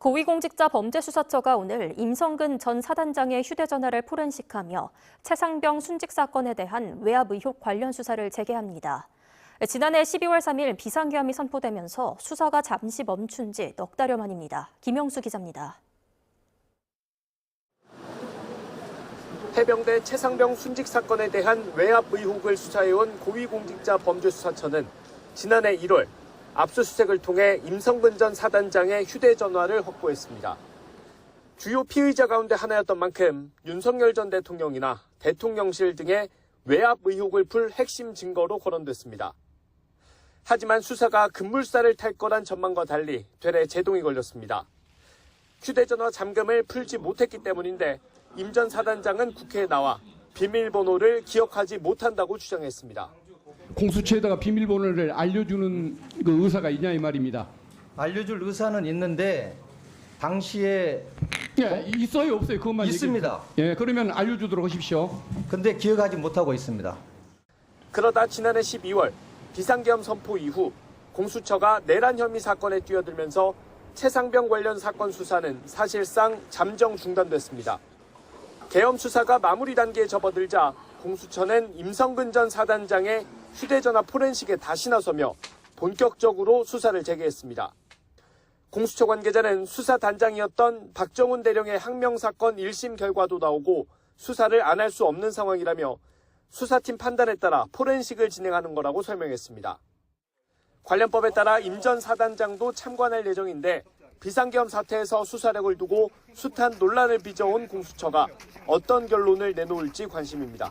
고위공직자 범죄수사처가 오늘 임성근 전 사단장의 휴대전화를 포렌식하며 최상병 순직 사건에 대한 외압 의혹 관련 수사를 재개합니다. 지난해 12월 3일 비상계엄이 선포되면서 수사가 잠시 멈춘 지 넉 달여 만입니다. 김영수 기자입니다. 해병대 최상병 순직 사건에 대한 외압 의혹을 수사해온 고위공직자 범죄수사처는 지난해 1월 압수수색을 통해 임성근 전 사단장의 휴대전화를 확보했습니다. 주요 피의자 가운데 하나였던 만큼 윤석열 전 대통령이나 대통령실 등의 외압 의혹을 풀 핵심 증거로 거론됐습니다. 하지만 수사가 급물살을 탈 거란 전망과 달리 되레 제동이 걸렸습니다. 휴대전화 잠금을 풀지 못했기 때문인데 임 전 사단장은 국회에 나와 비밀번호를 기억하지 못한다고 주장했습니다. 공수처에다가 비밀번호를 알려주는 그 의사가 있냐 이 말입니다. 알려줄 의사는 있는데 당시에 예, 있어요 없어요 그것만 얘기해 있습니다. 주세요. 예, 그러면 알려주도록 하십시오. 근데 기억하지 못하고 있습니다. 그러다 지난해 12월 비상계엄 선포 이후 공수처가 내란 혐의 사건에 뛰어들면서 최상병 관련 사건 수사는 사실상 잠정 중단됐습니다. 계엄 수사가 마무리 단계에 접어들자 공수처는 임성근 전 사단장의 휴대전화 포렌식에 다시 나서며 본격적으로 수사를 재개했습니다. 공수처 관계자는 수사 단장이었던 박정훈 대령의 항명 사건 1심 결과도 나오고 수사를 안 할 수 없는 상황이라며 수사팀 판단에 따라 포렌식을 진행하는 거라고 설명했습니다. 관련법에 따라 임 전 사단장도 참관할 예정인데 비상계엄 사태에서 수사력을 두고 숱한 논란을 빚어온 공수처가 어떤 결론을 내놓을지 관심입니다.